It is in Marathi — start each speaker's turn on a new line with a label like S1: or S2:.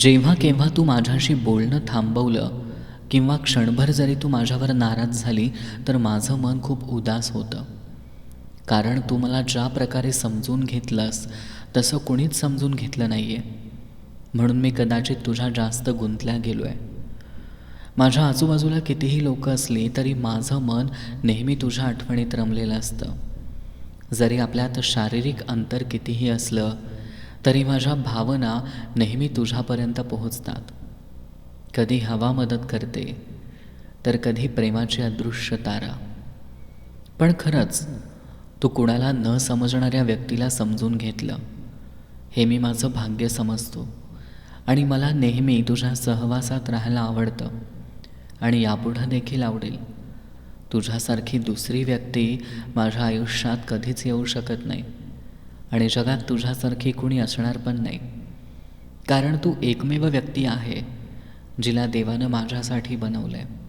S1: जेव्हा केव्हा तू माझ्याशी बोलणं थांबवलं किंवा क्षणभर जरी तू माझ्यावर नाराज झाली तर माझं मन खूप उदास होतं. कारण तू मला ज्या प्रकारे समजून घेतलंस तसं कुणीच समजून घेतलं नाही आहे म्हणून मी कदाचित तुझ्या जास्त गुंतल्या गेलो आहे माझ्या आजूबाजूला कितीही लोकं असली तरी माझं मन नेहमी तुझ्या आठवणीत रमलेलं असतं. जरी आपल्यात शारीरिक अंतर कितीही असलं तरी माझ्या भावना नेहमी तुझ्यापर्यंत पोहोचतात. कधी हवा मदत करते तर कधी प्रेमाची अदृश्य तारा. पण खरंच तू कुणाला न समजणाऱ्या व्यक्तीला समजून घेतलं हे मी माझं भाग्य समजतो. आणि मला नेहमी तुझ्या सहवासात राहायला आवडतं. आणि यापुढं देखील आवडेल. तुझ्यासारखी दुसरी व्यक्ती माझ्या आयुष्यात कधीच येऊ शकत नाही. आणि जगात तुझ्यासारखी कुणी असणार पण नाही. कारण तू एकमेव व्यक्ती आहे जिला देवानं माझ्यासाठी बनवलं आहे